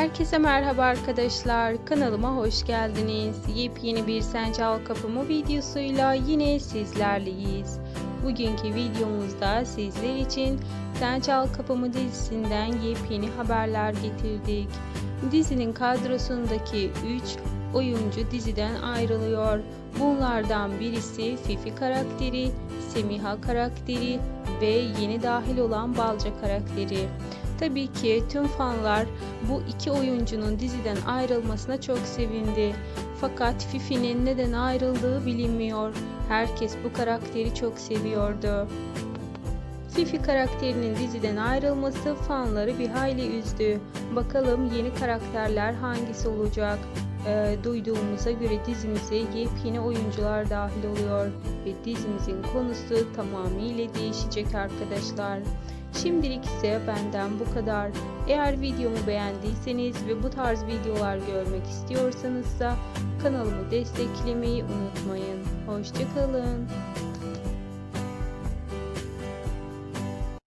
Herkese merhaba arkadaşlar. Kanalıma hoş geldiniz. Yepyeni bir Sen Çal Kapımı videosuyla yine sizlerleyiz. Bugünkü videomuzda sizler için Sen Çal Kapımı dizisinden yepyeni haberler getirdik. Dizinin kadrosundaki 3 oyuncu diziden ayrılıyor. Bunlardan birisi Fifi karakteri, Semiha karakteri ve yeni dahil olan Balca karakteri. Tabii ki tüm fanlar bu iki oyuncunun diziden ayrılmasına çok sevindi. Fakat Fifi'nin neden ayrıldığı bilinmiyor. Herkes bu karakteri çok seviyordu. Fifi karakterinin diziden ayrılması fanları bir hayli üzdü. Bakalım yeni karakterler hangisi olacak? Ee, duyduğumuza göre dizimize yepyeni oyuncular dahil oluyor ve dizimizin konusu tamamıyla değişecek arkadaşlar. Şimdilik ise benden bu kadar. Eğer videomu beğendiyseniz ve bu tarz videolar görmek istiyorsanız da kanalımı desteklemeyi unutmayın. Hoşçakalın.